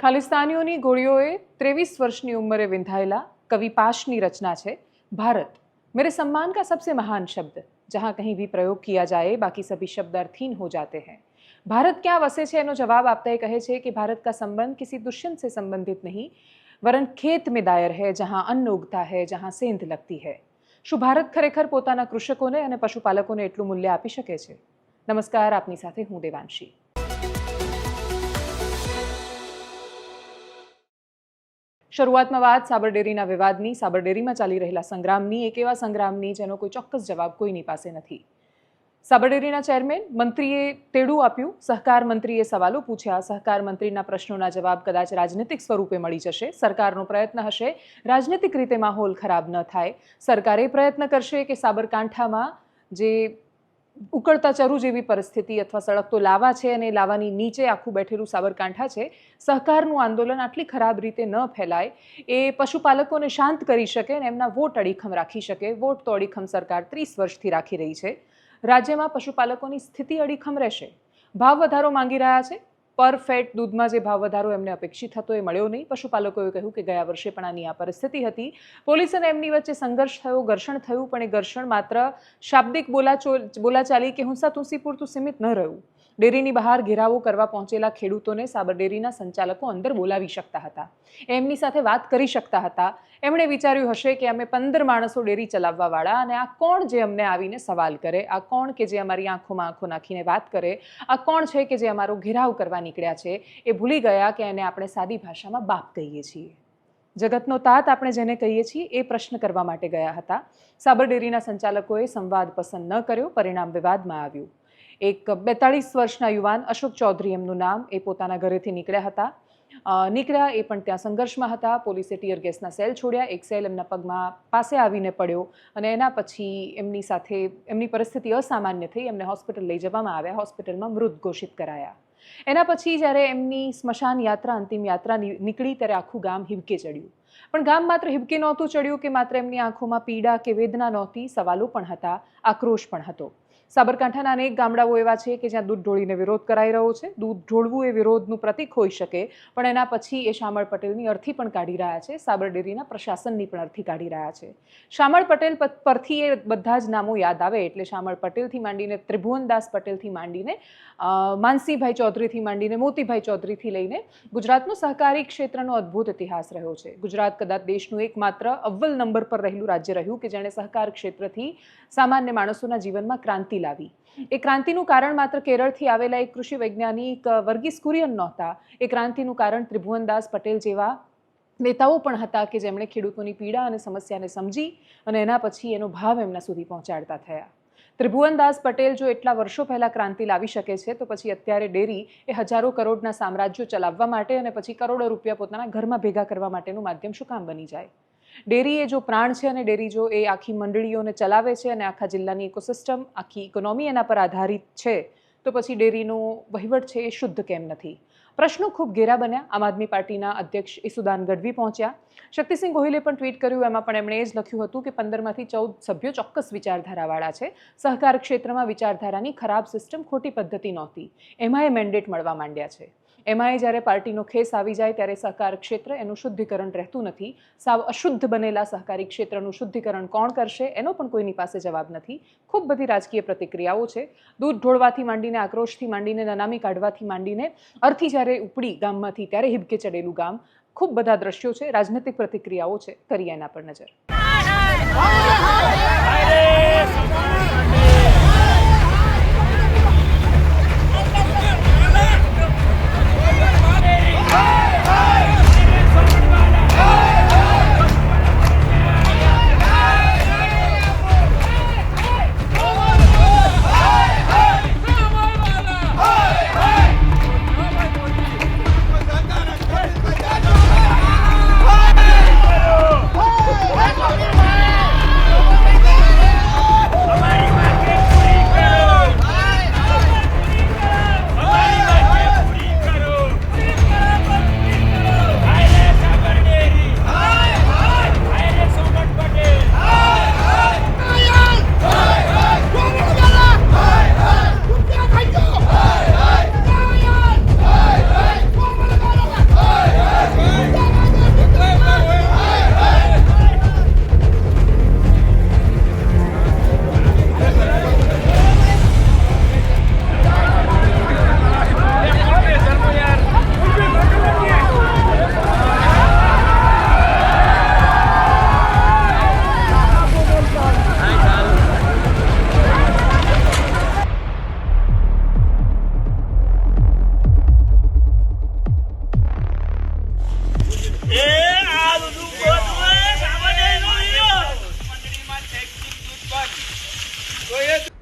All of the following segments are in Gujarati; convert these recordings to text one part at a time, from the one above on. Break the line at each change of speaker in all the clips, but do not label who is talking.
ખાલિસ્તાનીઓની ગોળીઓએ ત્રેવીસ વર્ષની ઉંમરે વિંધાયેલા कवि पाशनी रचना છે भारत मेरे सम्मान का सबसे महान शब्द जहाँ कहीं भी प्रयोग किया जाए बाकी सभी शब्द अर्थहीन हो जाते हैं भारत ક્યાં વસે છે એનો જવાબ આપતા એ કહે છે કે ભારત का संबंध किसी दुष्यंत से संबंधित नहीं वरन खेत में दायर है जहाँ अन्न उगता है जहाँ सेंध लगती है શું ભારત ખરેખર પોતાના કૃષકોને અને પશુપાલકોને એટલું મૂલ્ય આપી શકે છે નમસ્કાર આપની સાથે હું દેવાંશી શરૂઆતમાં વાત સાબરડેરીના વિવાદની. સાબરડેરીમાં ચાલી રહેલા સંગ્રામની, એક એવા સંગ્રામની જેનો કોઈ ચોક્કસ જવાબ કોઈની પાસે નથી. સાબરડેરીના ચેરમેન મંત્રીએ તેડું આપ્યું. સહકાર મંત્રીએ સવાલો પૂછ્યા. સહકાર મંત્રીના પ્રશ્નોના જવાબ કદાચ રાજનીતિક સ્વરૂપે મળી જશે. સરકારનો પ્રયત્ન હશે. રાજનીતિક રીતે માહોલ ખરાબ ન થાય. સરકારે પ્રયત્ન કરશે કે સાબરકાંઠામાં જે ઉકળતા ચરુ જેવી પરિસ્થિતિ અથવા સળગતો લાવા છે અને લાવાની નીચે આખું બેઠેલું સાબરકાંઠા છે. સહકારનું આંદોલન આટલી ખરાબ રીતે ન ફેલાય. એ પશુપાલકોને શાંત કરી શકે અને એમના વોટ અડીખમ રાખી શકે. વોટ તો અડીખમ સરકાર ત્રીસ વર્ષથી રાખી રહી છે. રાજ્યમાં પશુપાલકોની સ્થિતિ અડીખમ રહેશે. ભાવ વધારો માંગી રહ્યા છે. પર ફેટ દૂધમાં જે ભાવ વધારો એમને અપેક્ષિત હતો, એ મળ્યો નહીં. પશુપાલકોએ કહ્યું કે ગયા વર્ષે પણ આની આ પરિસ્થિતિ હતી. પોલીસ અને એમની વચ્ચે સંઘર્ષ થયો, ઘર્ષણ થયું, પણ એ ઘર્ષણ માત્ર શાબ્દિક બોલાચો, બોલાચાલી કે હુંસા તુંસી પૂરતું સીમિત ન રહ્યું. ડેરીની બહાર ઘેરાવો કરવા પહોંચેલા ખેડૂતોને સાબર ડેરીના સંચાલકો અંદર બોલાવી શકતા હતા. એમની સાથે વાત કરી શકતા હતા. એમણે વિચાર્યું હશે કે અમે પંદર માણસો ડેરી ચલાવવાવાળા અને આ કોણ જે અમને આવીને સવાલ કરે? આ કોણ કે જે અમારી આંખોમાં આંખો નાખીને વાત કરે? આ કોણ છે કે જે અમારો ઘેરાવ કરવા નીકળ્યા છે? એ ભૂલી ગયા કે એને આપણે સાદી ભાષામાં બાપ કહીએ છીએ. જગતનો તાત આપણે જેને કહીએ છીએ એ પ્રશ્ન કરવા માટે ગયા હતા. સાબર ડેરીના સંચાલકોએ સંવાદ પસંદ ન કર્યો, પરિણામ વિવાદમાં આવ્યું. એક બેતાળીસ વર્ષના યુવાન અશોક ચૌધરી એમનું નામ એ પોતાના ઘરેથી નીકળ્યા હતા. નીકળ્યા એ પણ ત્યાં સંઘર્ષમાં હતા. પોલીસે ટીયર ગેસના સેલ છોડ્યા. એક સેલ એમના પગમાં પાસે આવીને પડ્યો અને એના પછી એમની સાથે એમની પરિસ્થિતિ અસામાન્ય થઈ. એમને હોસ્પિટલ લઈ જવામાં આવ્યા. હોસ્પિટલમાં મૃત ઘોષિત કરાયા. એના પછી જ્યારે એમની સ્મશાન યાત્રા, અંતિમ યાત્રા નીકળી ત્યારે આખું ગામ હિબકે ચડ્યું. પણ ગામ માત્ર હિબકે નહોતું ચડ્યું કે માત્ર એમની આંખોમાં પીડા કે વેદના નહોતી, સવાલો પણ હતા, આક્રોશ પણ હતો. સાબરકાંઠાના અનેક ગામડાઓ એવા છે કે જ્યાં દૂધ ઢોળીને વિરોધ કરાઈ રહ્યો છે. દૂધ ઢોળવું એ વિરોધનું પ્રતીક હોઈ શકે, પણ એના પછી એ શામળ પટેલની અર્થી પણ કાઢી રહ્યા છે. સાબર ડેરીના પ્રશાસનની પણ અર્થી કાઢી રહ્યા છે. શામળ પટેલ પરથી એ બધા જ નામો યાદ આવે એટલે શામળ પટેલથી માંડીને ત્રિભુવનદાસ પટેલથી માંડીને માનસીભાઈ ચૌધરીથી માંડીને, મોતીભાઈ ચૌધરીથી લઈને ગુજરાતનો સહકારી ક્ષેત્રનો અદ્ભુત ઇતિહાસ રહ્યો છે. ગુજરાત કદાચ દેશનું એકમાત્ર અવ્વલ નંબર પર રહેલું રાજ્ય રહ્યું કે જેણે સહકાર ક્ષેત્રથી સામાન્ય માણસોના જીવનમાં ક્રાંતિ લાવી એ ક્રાંતિનું કારણ માત્ર કેરળથી આવેલા એક કૃષિ વૈજ્ઞાનિક વર્ગીસ કુરિયન નહોતા. એ ક્રાંતિનું કારણ ત્રિભુવનદાસ પટેલ જેવા નેતાઓ પણ હતા કે જેમણે ખેડૂતોની પીડા અને સમસ્યાને સમજી અને એના પછી એનો ભાવ એમના સુધી પહોંચાડતા થયા. ત્રિભુવનદાસ પટેલ જો એટલા વર્ષો પહેલાં ક્રાંતિ લાવી શકે છે, તો પછી અત્યારે ડેરી એ હજારો કરોડના સામ્રાજ્યો ચલાવવા માટે અને પછી કરોડો રૂપિયા પોતાના ઘરમાં ભેગા કરવા માટેનું માધ્યમ શું કામ બની જાય? ડેરી એ જો પ્રાણ છે અને ડેરી જો એ આખી મંડળીઓને ચલાવે છે અને આખા જિલ્લાની ઇકોસિસ્ટમ આખી ઇકોનોમી એના પર આધારિત છે, તો પછી ડેરીનો વહીવટ છે એ શુદ્ધ કેમ નથી? પ્રશ્નો ખૂબ ઘેરા બન્યા. આમ આદમી પાર્ટીના અધ્યક્ષ ઈસુદાન ગઢવી પહોંચ્યા. શક્તિસિંહ ગોહિલે પણ ટ્વીટ કર્યું, એમાં પણ એમણે એ જ લખ્યું હતું કે પંદરમાંથી ચૌદ સભ્યો ચોક્કસ વિચારધારાવાળા છે. સહકાર ક્ષેત્રમાં વિચારધારાની ખરાબ સિસ્ટમ ખોટી પદ્ધતિ નહોતી. એમાં એ મેન્ડેટ મળવા માંડ્યા છે. એમાં જ્યારે પાર્ટીનો ખેસ આવી જાય ત્યારે સહકાર ક્ષેત્ર એનું શુદ્ધિકરણ રહેતું નથી. સાવ અશુદ્ધ બનેલા સહકારી ક્ષેત્રનું શુદ્ધિકરણ કોણ કરશે એનો પણ કોઈની પાસે જવાબ નથી. ખૂબ બધી રાજકીય પ્રતિક્રિયાઓ છે. દૂધ ઢોળવાથી માંડીને આક્રોશથી માંડીને નનામી કાઢવાથી માંડીને અર્થી જ્યારે ઉપડી ગામમાંથી ત્યારે હિબકે ચડેલું ગામ. ખૂબ બધા દ્રશ્યો છે, રાજનૈતિક પ્રતિક્રિયાઓ છે. કરીએ એના પર નજર.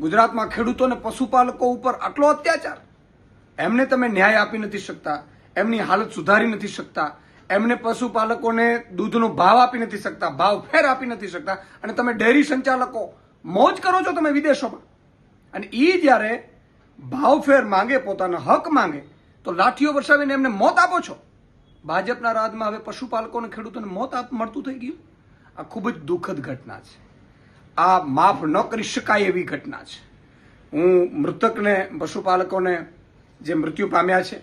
ગુજરાતમાં ખેડૂતો અને પશુપાલકો ઉપર આટલો અત્યાચાર? એમને તમે ન્યાય આપી નથી શકતા, એમની હાલત સુધારી નથી શકતા, એમને પશુપાલકોને દૂધનો ભાવ આપી નથી શકતા, ભાવ ફેર આપી નથી શકતા, અને તમે ડેરી સંચાલકો મોજ કરો છો તમે વિદેશોમાં. અને એ જ્યારે ભાવ ફેર માંગે, પોતાના હક માંગે, તો લાઠીઓ વરસાવીને એમને મોત આપો છો. ભાજપના રાજમાં હવે પશુપાલકો અને ખેડૂતોને મોત આપ, મળતું થઈ ગયું? આ ખૂબ જ દુઃખદ ઘટના છે. આ માફ ન કરી શકાય એવી ઘટના છે. હું મૃતકને, પશુપાલકોને જે મૃત્યુ પામ્યા છે,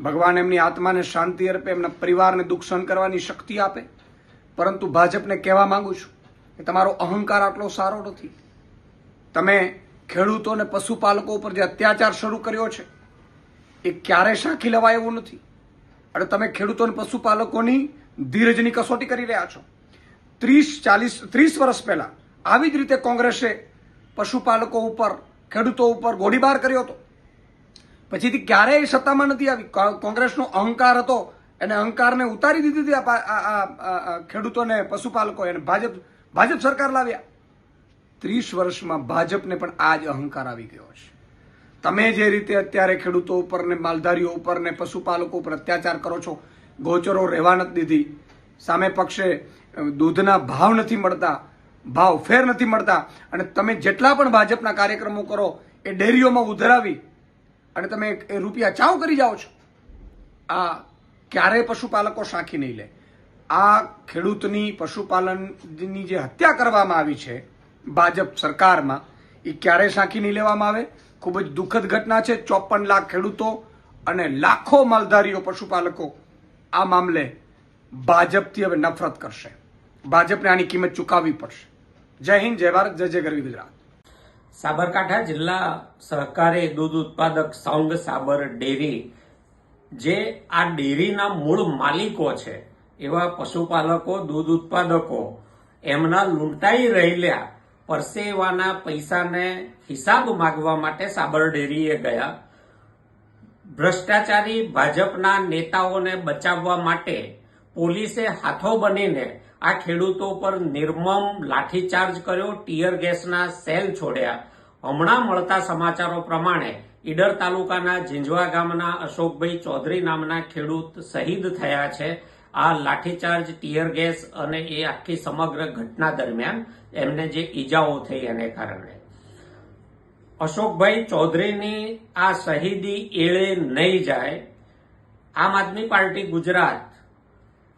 ભગવાન એમની આત્માને શાંતિ અર્પે, એમના પરિવારને દુઃખ સહન કરવાની શક્તિ આપે, પરંતુ ભાજપને કહેવા માંગુ છું કે તમારો અહંકાર આટલો સારો નથી. તમે ખેડૂતો અને પશુપાલકો ઉપર જે અત્યાચાર શરૂ કર્યો છે, એ ક્યારે સાંખી લેવાય એવું નથી. અને તમે ખેડૂતો અને પશુપાલકોની ધીરજની કસોટી કરી રહ્યા છો. ત્રીસ, ચાલીસ, ત્રીસ વર્ષ પહેલા આવી જ રીતે કોંગ્રેસે પશુપાલકો ઉપર, ખેડૂતો ઉપર ગોળીબાર કર્યો હતો. પછીથી ક્યારેય સત્તામાં નથી આવી. કોંગ્રેસનો અહંકાર હતો, એને અહંકારને ઉતારી દીધી હતી ખેડૂતોને પશુપાલકો એને ભાજપ ભાજપ સરકાર લાવ્યા. ત્રીસ વર્ષમાં ભાજપને પણ આ જ અહંકાર આવી ગયો છે. તમે જે રીતે અત્યારે ખેડૂતો ઉપર ને માલધારીઓ ઉપર ને પશુપાલકો ઉપર અત્યાચાર કરો છો, ગોચરો રહેવા નથી દીધી. સામે પક્ષે દૂધના ભાવ નથી મળતા. ભાવ ફેર નથી મળતા. અને તમે જેટલા પણ ભાજપના કાર્યક્રમો કરો, એ ડેરીઓમાં ઉધરાવી અને તમે એ રૂપિયા ચાવ કરી જાઓ છો. આ ક્યારેય પશુપાલકો સાંખી નહીં લે. આ ખેડૂતની પશુપાલનની જે હત્યા કરવામાં આવી છે, ભાજપ સરકારમાં, એ ક્યારેય સાંખી નહીં લેવામાં આવે. ખૂબ જ દુઃખદ ઘટના છે. ચોપન લાખ ખેડૂતો અને લાખો માલધારીઓ પશુપાલકો આ મામલે ભાજપથી હવે નફરત કરશે. ભાજપને આની કિંમત ચૂકવવી પડશે. જય હિન્દ, જય ભારત, જય જય ગરવી ગુજરાત.
સાબરકાંઠા જિલ્લા સહકારી દૂધ ઉત્પાદક સંઘ સાબર ડેરી, જે આ ડેરીના મૂળ માલિકો છે, એવા પશુપાલકો, દૂધ ઉત્પાદકો, એમના લૂંટાઈ રહેલા પરસેવાના પૈસાને હિસાબ માગવા માટે સાબર ડેરીએ ગયા. ભ્રષ્ટાચારી ભાજપના નેતાઓને બચાવવા માટે પોલીસે હાથો બનીને આ ખેડૂતો પર નિર્મમ લાઠીચાર્જ કર્યો, ટીયર ગેસના સેલ છોડ્યા. હમણાં મળતા સમાચારો પ્રમાણે ઈડર તાલુકાના ઝીંઝવા ગામના અશોકભાઈ ચૌધરી નામના ખેડૂત શહીદ થયા છે. આ લાઠીચાર્જ, ટીયર ગેસ અને એ આખી સમગ્ર ઘટના દરમિયાન એમને જે ઈજાઓ થઈ એને કારણે. અશોકભાઈ ચૌધરીની આ શહીદી એળે નહીં જાય. આમ આદમી પાર્ટી ગુજરાત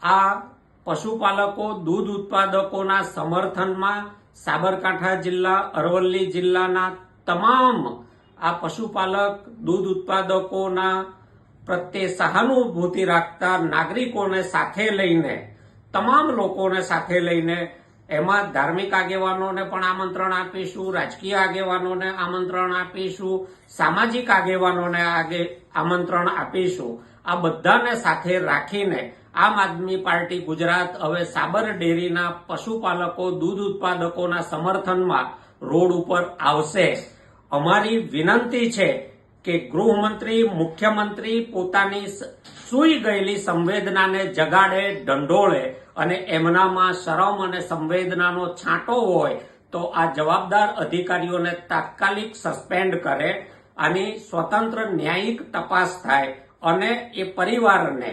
આ પશુપાલકો, દૂધ ઉત્પાદકોના સમર્થનમાં સાબરકાંઠા જિલ્લા, અરવલ્લી જિલ્લાના તમામ આ પશુપાલક, દૂધ ઉત્પાદકોના પ્રત્યે સહાનુભૂતિ રાખતા નાગરિકોને સાથે લઈને, તમામ લોકોને સાથે લઈને એમાં ધાર્મિક આગેવાનોને પણ આમંત્રણ આપીશું, રાજકીય આગેવાનોને આમંત્રણ આપીશું, સામાજિક આગેવાનોને આગે, આમંત્રણ આપીશું. આ બધાને સાથે રાખીને આમ આદમી પાર્ટી ગુજરાત હવે સાબર ડેરીના પશુપાલકો, દૂધ ઉત્પાદકોના સમર્થનમાં રોડ ઉપર આવશે. અમારી વિનંતી છે કે ગૃહમંત્રી, મુખ્યમંત્રી પોતાની સૂઈ ગયેલી સંવેદનાને જગાડે ઢંઢોળે અને એમનામાં શરમ અને સંવેદનાનો છાંટો હોય તો આ જવાબદાર અધિકારીઓને તાત્કાલિક સસ્પેન્ડ કરે આની સ્વતંત્ર ન્યાયિક તપાસ થાય અને એ પરિવારને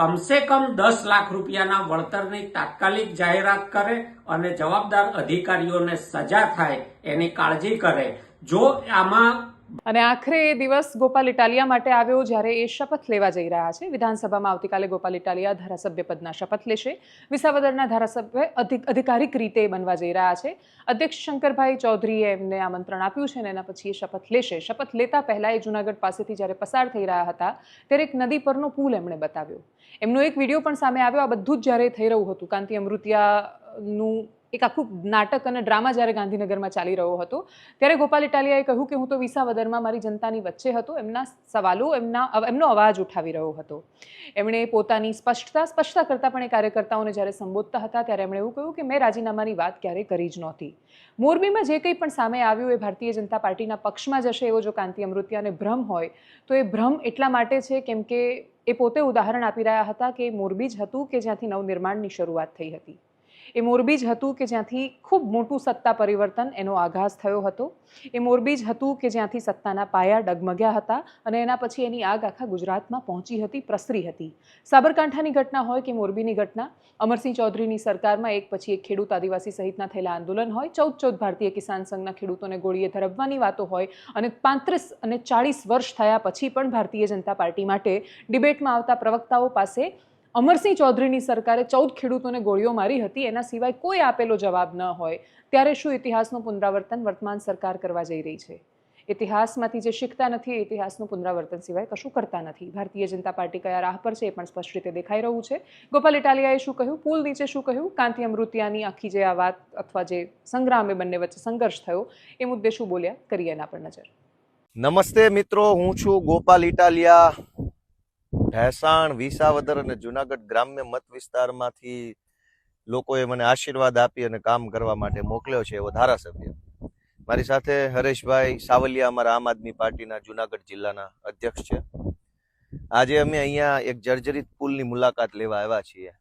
કમસે કમ દસ લાખ રૂપિયાના વળતરની તાત્કાલિક જાહેરાત કરે અને જવાબદાર અધિકારીઓને સજા થાય એની કાળજી કરે. જો આમાં
અને આખરે એ દિવસ ગોપાલ ઇટાલિયા માટે આવ્યો જ્યારે એ શપથ લેવા જઈ રહ્યા છે. વિધાનસભામાં આવતીકાલે ગોપાલ ઇટાલિયા ધારાસભ્ય પદના શપથ લેશે. વિસાવદરના ધારાસભ્ય અધિક, અધિકારિક રીતે બનવા જઈ રહ્યા છે. અધ્યક્ષ શંકરભાઈ ચૌધરીએ એમને આમંત્રણ આપ્યું છે અને એના પછી એ શપથ લેશે. શપથ લેતા પહેલાં એ જુનાગઢ પાસેથી જ્યારે પસાર થઈ રહ્યા હતા, ત્યારે એક નદી પરનો પુલ એમણે બતાવ્યો. એમનો એક વીડિયો પણ સામે આવ્યો. આ બધું જ જ્યારે થઈ રહ્યું હતું. કાંતિ અમૃતિયાનું એક આખું નાટક અને ડ્રામા જ્યારે ગાંધીનગરમાં ચાલી રહ્યો હતો, ત્યારે ગોપાલ ઇટાલિયાએ કહ્યું કે હું તો વિસાવદરમાં મારી જનતાની વચ્ચે હતો, એમના સવાલો, એમના એમનો અવાજ ઉઠાવી રહ્યો હતો. એમણે પોતાની સ્પષ્ટતા સ્પષ્ટતા કરતાં પણ એ કાર્યકર્તાઓને જ્યારે સંબોધતા હતા, ત્યારે એમણે એવું કહ્યું કે મેં રાજીનામાની વાત ક્યારેય કરી જ નહોતી. મોરબીમાં જે કંઈ પણ સામે આવ્યું એ ભારતીય જનતા પાર્ટીના પક્ષમાં જશે એવો જો કાંતિ અમૃતિયાને ભ્રમ હોય, તો એ ભ્રમ એટલા માટે છે કેમ કે એ પોતે ઉદાહરણ આપી રહ્યા હતા કે મોરબી જ હતું કે જ્યાંથી નવનિર્માણની શરૂઆત થઈ હતી. એ મોરબી જ હતું કે જ્યાંથી ખૂબ મોટું સત્તા પરિવર્તન એનો આઘાસ થયો હતો. એ મોરબી જ હતું કે જ્યાંથી સત્તાના પાયા ડગમગ્યા હતા અને એના પછી એની આગ આખા ગુજરાતમાં પહોંચી હતી, પ્રસરી હતી. સાબરકાંઠાની ઘટના હોય કે મોરબીની ઘટના, અમરસિંહ ચૌધરીની સરકારમાં એક પછી એક ખેડૂત આદિવાસી સહિતના થયેલા આંદોલન હોય ચૌદ ચૌદ ભારતીય કિસાન સંઘના ખેડૂતોને ગોળીએ ધરબવાની વાતો હોય અને પાંત્રીસ અને ચાળીસ વર્ષ થયા પછી પણ ભારતીય જનતા પાર્ટી માટે ડિબેટમાં આવતા પ્રવક્તાઓ પાસે અમરસિંહ ચૌધરીની સરકારે ચૌદ ખેડૂતોને ગોળીઓ મારી હતી. એના સિવાય કોઈ આપેલો જવાબ ન હોય. ત્યારે શું ઇતિહાસનું પુનરાવર્તન વર્તમાન સરકાર કરવા જઈ રહી છે? ઇતિહાસમાંથી જે શીખતા નથી, એ ઇતિહાસનું પુનરાવર્તન સિવાય કશું કરતા નથી. ભારતીય જનતા પાર્ટી કયા રાહ પર છે એ પણ સ્પષ્ટ રીતે દેખાઈ રહ્યું છે. ગોપાલ ઇટાલિયાએ શું કહ્યું? પુલ નીચે શું કહ્યું? કાંતિ અમૃતિયાની આખી જે આ વાત અથવા જે સંગ્રામ એ બંને વચ્ચે સંઘર્ષ થયો, એ મુદ્દે શું બોલ્યા? કરીએ એના પર નજર.
નમસ્તે મિત્રો, હું છું ગોપાલ ઇટાલિયા. ભેસાણ, વિસાવદર અને જુનાગઢ ગ્રામ્ય મત વિસ્તારમાંથી લોકોએ મને આશીર્વાદ આપી અને કામ કરવા માટે મોકલ્યો છે એવો ધારાસભ્ય. મારી સાથે હરેશભાઈ સાવલિયા, અમારા આમ આદમી પાર્ટીના જુનાગઢ જિલ્લાના અધ્યક્ષ છે. આજે અમે અહીંયા એક જર્જરિત પુલની મુલાકાત લેવા આવ્યા છીએ.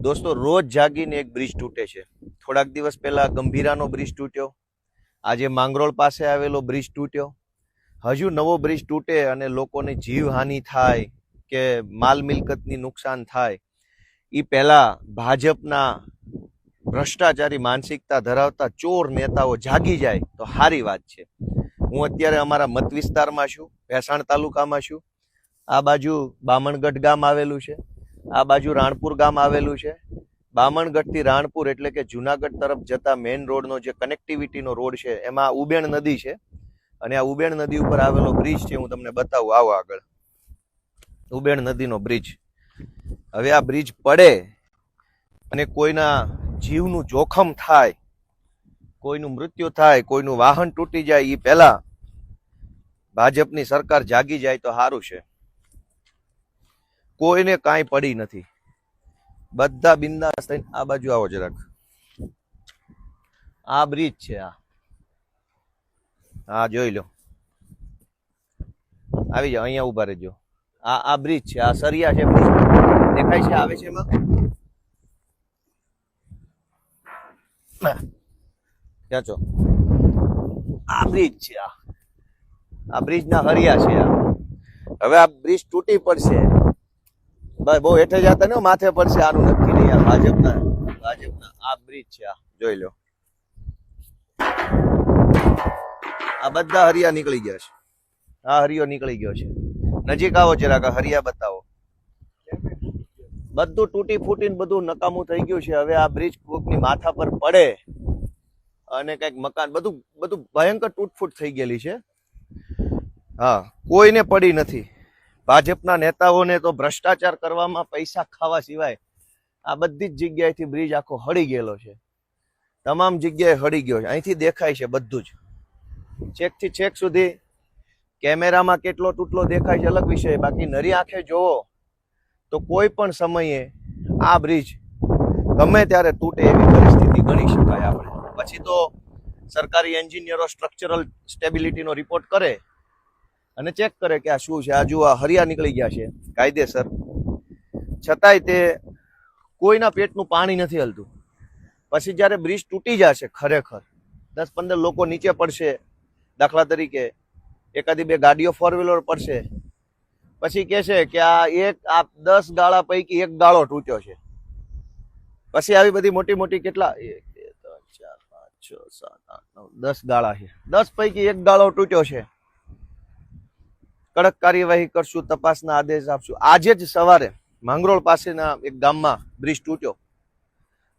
દોસ્તો, રોજ જાગીને એક બ્રિજ તૂટે છે. થોડાક દિવસ પહેલા ગંભીરાનો બ્રિજ તૂટ્યો. આજે માંગરોળ પાસે આવેલો બ્રિજ તૂટ્યો. હજુ નવો બ્રિજ તૂટે અને લોકોને જીવહાનિ થાય કે માલ મિલકતની નુકસાન થાય એ પહેલાં ભાજપના ભ્રષ્ટાચારી માનસિકતા ધરાવતા ચોર નેતાઓ જાગી જાય તો સારી વાત છે. હું અત્યારે અમારા મત વિસ્તારમાં છું, ભેસાણ તાલુકામાં છું. આ બાજુ બામણગઢ ગામ આવેલું છે. આ બાજુ રાણપુર ગામ આવેલું છે. બામણગઢથી રાણપુર એટલે કે જુનાગઢ તરફ જતા મેઇન રોડનો જે કનેક્ટિવિટીનો રોડ છે, એમાં ઉબેણ નદી છે. અને આ ઉબેણ નદી ઉપર આવેલો બ્રિજ છે, હું તમને બતાવું આવો આગળ. ઉબેણ નદીનો બ્રિજ હવે આ બ્રિજ પડે અને કોઈના જીવનું જોખમ થાય, કોઈનું મૃત્યુ થાય, કોઈનું વાહન તૂટી જાય એ પહેલા ભાજપની સરકાર જાગી જાય તો સારું છે. કોઈને કાંઈ પડી નથી. બધા બિંદાસ થઈને આ બાજુ આવો જરાક. આ બ્રિજ છે આ. હા જોઈ લો. આવી જાઓ અહીંયા ઊભા રહેજો. આ આ બ્રિજ છે આ સરિયા છે બ્રિજ દેખાય છે આવે છે એમાં? ક્યાં છો. આ બ્રિજ છે આ. આ બ્રિજ ના હરિયા છે આ. હવે આ બ્રિજ તૂટી પડશે. ભાઈ બહુ હેઠે જતા ને માથે પડશે આનું નક્કી નહીં આ ભાજપના ભાજપના. આ બ્રિજ છે આ. જોઈ લો. આ બધા હરિયા નીકળી ગયા છે. આ હરિયો નીકળી ગયો છે. નજીક આવો જરાક હરિયા બતાવો. બધું તૂટી ફૂટીને બધું નકામું થઈ ગયું છે. હવે આ બ્રિજ કોકની માથા પર પડે અને કંઈક મકાન, બધું બધું ભયંકર તૂટફૂટ થઈ ગયેલી છે. હા, કોઈને પડી નથી. ભાજપના નેતાઓને તો ભ્રષ્ટાચાર કરવામાં પૈસા ખાવા સિવાય આ બધી જ જગ્યાએથી બ્રિજ આખો હળી ગયેલો છે. તમામ જગ્યાએ હળી ગયો છે. અહીંથી દેખાય છે બધું જ. છેકથી છેક સુધી કેમેરામાં કેટલો તૂટલો દેખાય છે અલગ વિષય. બાકી નરી આંખે જોવો તો કોઈ પણ સમયે આ બ્રિજ ગમે ત્યારે તૂટે એવી પરિસ્થિતિ ગણી શકાય આપણે. પછી તો સરકારી એન્જિનિયરો સ્ટ્રક્ચરલ સ્ટેબિલિટીનો રિપોર્ટ કરે અને ચેક કરે કે આ શું છે? આ જુઓ આ હરિયા નીકળી ગયા છે. કાયદેસર. છતાંય તે કોઈના પેટનું પાણી નથી હલતું. પછી જ્યારે બ્રિજ તૂટી જશે ખરેખર, દસ પંદર લોકો નીચે પડશે દાખલા તરીકે, એકાદી બે ગાડીઓ ફોર વ્હીલર પડશે. પછી કહે છે કે આ એક, આ દસ ગાળા પૈકી એક ગાળો તૂટ્યો છે. પછી આવી બધી મોટી મોટી કેટલા? એક, બે, ત્રણ, ચાર, પાંચ, છ, સાત, આઠ, નવ, દસ ગાળા છે. દસ પૈકી એક ગાળો તૂટ્યો છે. કડક કાર્યવાહી કરશું, તપાસના આદેશ આપશું. આજે જ સવારે માંગરોળ પાસેના એક ગામમાં બ્રિજ તૂટ્યો.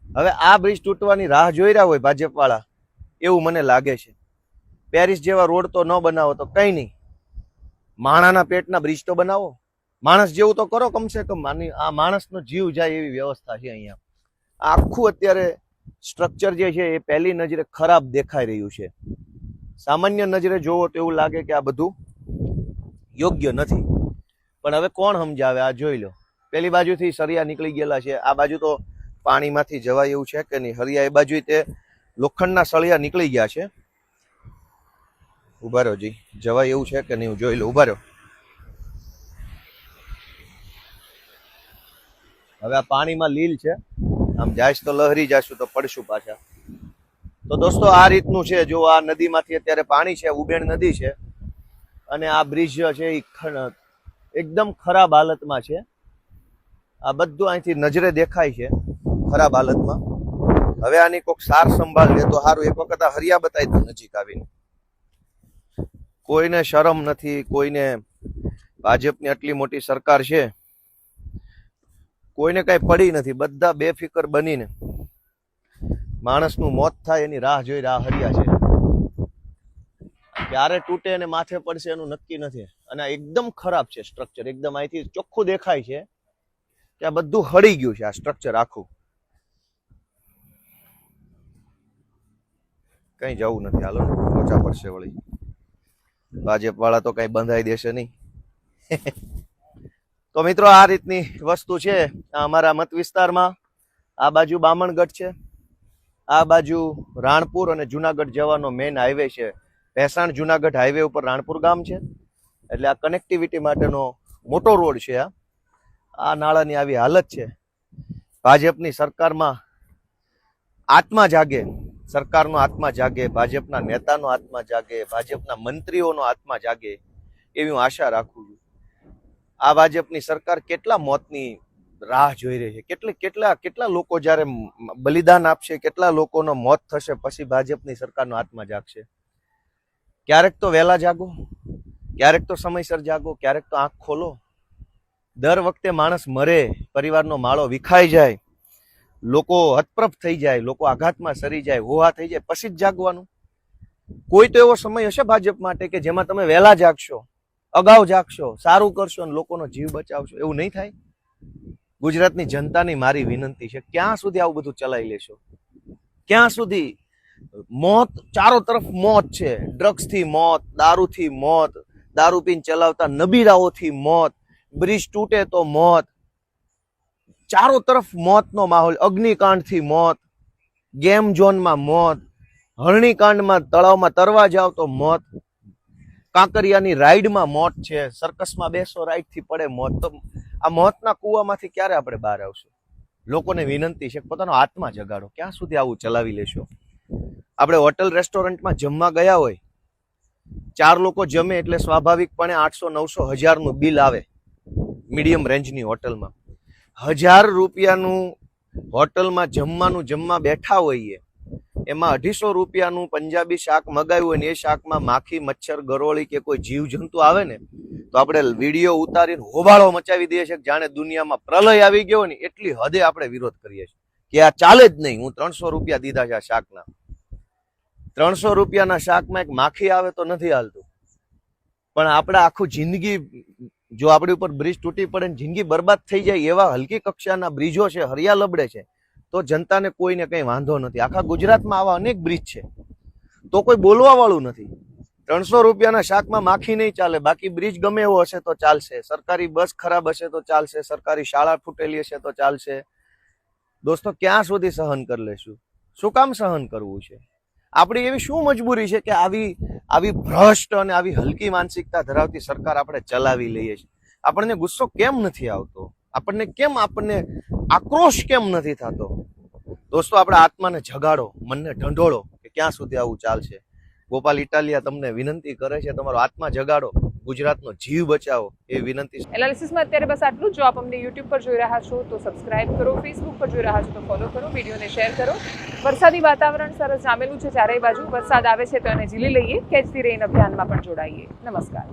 હવે આ બ્રિજ તૂટવાની રાહ જોઈ રહ્યા હોય ભાજપવાળા, એવું મને લાગે છે. પેરિસ જેવા રોડ તો ન બનાવો તો કઈ નહીં. માણાના પેટના બ્રિજ તો બનાવો. માણસ જેવું તો કરો કમસે કમ. આની આ માણસનો જીવ જાય એવી વ્યવસ્થા છે અહીંયા. આખું અત્યારે સ્ટ્રક્ચર જે છે એ પહેલી નજરે ખરાબ દેખાઈ રહ્યું છે. સામાન્ય નજરે જોવો તો એવું લાગે કે આ બધું યોગ્ય નથી. પણ હવે કોણ સમજાવે? આ જોઈ લો. પેલી બાજુથી સરિયા નીકળી ગયેલા છે. આ બાજુ તો પાણીમાંથી જવાય એવું છે કે નહીં? હરિયા એ બાજુ તે લોખંડના સળિયા નીકળી ગયા છે. ઊભા રહો જી. જવાય એવું છે કે નહીં? હું જોઈ લો, ઊભા રહો. હવે આ પાણીમાં લીલ છે. આમ જાઈશ તો લહરી જાશું, તો પડશું પાછા. તો દોસ્તો, આ રીતનું છે. જો આ નદીમાંથી અત્યારે પાણી છે ઉબેણ નદી છે, અને આ બ્રિજ છે, એ એકદમ ખરાબ હાલતમાં છે. આ બધું અહીંથી નજરે દેખાય છે, ખરાબ હાલતમાં. હવે આની કોઈક સાર સંભાળ લે તો સારું. એક વખત આ હરિયા બતાવી દઉં નજીક આવીને. કોઈને શરમ નથી કોઈને ભાજપની આટલી મોટી સરકાર છે. કોઈને કાંઈ પડી નથી બધા બેફિકર બનીને માણસનું મોત થાય એની રાહ જોઈ રાહ હરિયા છે. ક્યારે તૂટે અને માથે પડશે એનું નક્કી નથી. અને આ એકદમ ખરાબ છે સ્ટ્રક્ચર એકદમ અહીંથી ચોખ્ખું દેખાય છે કે આ બધું હળી ગયું છે આ સ્ટ્રક્ચર આખું. કઈ જવું નથી. હાલો ને, પડશે વળી. ભાજપ વાળા તો કઈ બંધાઈ દેશે નહીં. તો મિત્રો, આ રીતની વસ્તુ છે અમારા મત વિસ્તારમાં. આ બાજુ બામણગઢ છે. આ બાજુ રાણપુર અને જુનાગઢ જવાનો મેઇન હાઈવે છે. ભેસાણ જુનાગઢ હાઈવે ઉપર રાણપુર ગામ છે. એટલે આ કનેક્ટિવિટી માટેનો મોટો રોડ છે આ. આ નાળાની આવી હાલત છે. ભાજપની સરકારમાં આત્મા જાગે. સરકારનો આત્મા જાગે, ભાજપના નેતાનો આત્મા જાગે, ભાજપના મંત્રીઓનો આત્મા જાગે એવી હું આશા રાખું છું. આ ભાજપની સરકાર કેટલા મોતની રાહ જોઈ રહી છે? કેટલી, કેટલા કેટલા લોકો જ્યારે બલિદાન આપશે, કેટલા લોકોનો મોત થશે, પછી ભાજપની સરકારનો આત્મા જાગશે? ક્યારેક તો વહેલા જાગો, ક્યારેક તો સમયસર જાગો, ક્યારેક તો આંખ ખોલો. દર વખતે માણસ મરે, પરિવારનો માળો વિખાઈ જાય લોકો હતપ્રભ થઈ જાય, લોકો આઘાતમાં સરી જાય, હોહા થઈ જાય, પછી જ જાગવાનું. કોઈ તો એવો સમય હશે ભાજપ માટે કે જેમાં તમે વહેલા જાગશો, અગાઉ જાગશો, સારું કરશો અને લોકોનો જીવ બચાવશો, એવું નહીં થાય? ગુજરાતની જનતાની મારી વિનંતી છે, ક્યાં સુધી આવું બધું ચલાવી લેશો? ક્યાં સુધી? મોત, ચારો તરફ મોત છે. ડ્રગ્સથી મોત, દારૂથી મોત, દારૂ પીને ચલાવતા નબીરાઓથી મોત, બ્રિજ તૂટે તો મોત ચારો તરફ મોતનો માહોલ, અગ્નિકાંડથી મોત, ગેમ ઝોનમાં મોત, હરણીકાંડમાં તળાવમાં તરવા જાવ તો મોત, કાંકરિયાની રાઈડમાં મોત છે સર્કસમાં બેસો, રાઈડથી પડે મોત. તો આ મોતના કૂવામાંથી ક્યારે આપણે બહાર આવશું? લોકોને વિનંતી છે પોતાનો આત્મા જગાડો. ક્યાં સુધી આવું ચલાવી લેશો? આપણે હોટલ રેસ્ટોરન્ટમાં જમવા ગયા હોય, ચાર લોકો જમે એટલે સ્વાભાવિકપણે આઠસો, નવસો હજારનું બિલ આવે, મીડિયમ રેન્જની હોટલમાં. હજાર રૂપિયાનું હોટલમાં જમવાનું જમવા બેઠા હોઈએ, એમાં અઢીસો રૂપિયાનું પંજાબી શાક મગાવ્યું હોય ને એ શાકમાં માખી, મચ્છર, ગરોળી કે કોઈ જીવજંતુ આવે ને, તો આપણે વીડિયો ઉતારીને હોબાળો મચાવી દઈએ છીએ જાણે દુનિયામાં પ્રલય આવી ગયો ને એટલી હદે આપણે વિરોધ કરીએ છીએ. કે આ ચાલે જ નહીં, હું ત્રણસો રૂપિયા દીધા છે આ શાકના. ત્રણસો રૂપિયાના શાકમાં એક માખી આવે તો નથી હાલતું. પણ આપણે આખું જિંદગી જો આપણી ઉપર બ્રિજ તૂટી પડે ને જિંદગી બરબાદ થઈ જાય એવા હલકી કક્ષાના બ્રિજો છે, હરિયા લબડે છે, તો જનતાને કોઈને કંઈ વાંધો નથી. આખા ગુજરાતમાં આવા અનેક બ્રિજ છે. તો કોઈ બોલવા વાળું નથી. ત્રણસો રૂપિયાના શાકમાં માખી નહીં ચાલે. બાકી બ્રિજ ગમે એવો હશે તો ચાલશે. સરકારી બસ ખરાબ હશે તો ચાલશે. સરકારી શાળા ફૂટેલી હશે તો ચાલશે. દોસ્તો, ક્યાં સુધી સહન કરી લેશું? શું કામ સહન કરવું છે? આપણી એવી શું મજબૂરી છે કે આવી આવી ભ્રષ્ટ અને આવી હલકી માનસિકતા ધરાવતી સરકાર આપણે ચલાવી લઈએ છીએ? આપણને ગુસ્સો કેમ નથી આવતો? આપણને કેમ આપણને આક્રોશ કેમ નથી થતો? દોસ્તો, આપણે આત્માને જગાડો, મનને ઢંઢોળો કે ક્યાં સુધી આવું ચાલશે? ગોપાલ ઇટાલિયા તમને વિનંતી કરે છે, તમારો આત્મા જગાડો. ગુજરાતનો જીવ બચાવો એ વિનંતી
એનાલિસિસમાં અત્યારે બસ આટલું જો. આપ અમને યુટ્યુબ પર જોઈ રહ્યા છો તો સબસ્ક્રાઇબ કરો, ફેસબુક પર જોઈ રહ્યા છો તો ફોલો કરો, વિડીયોને શેર કરો. વરસાદી વાતાવરણ સરસ જામેલું છે ચારેય બાજુ. વરસાદ આવે છે તો એને ઝીલી લઈએ. કેચથી રેઇન અભિયાનમાં પણ જોડાઈએ. નમસ્કાર.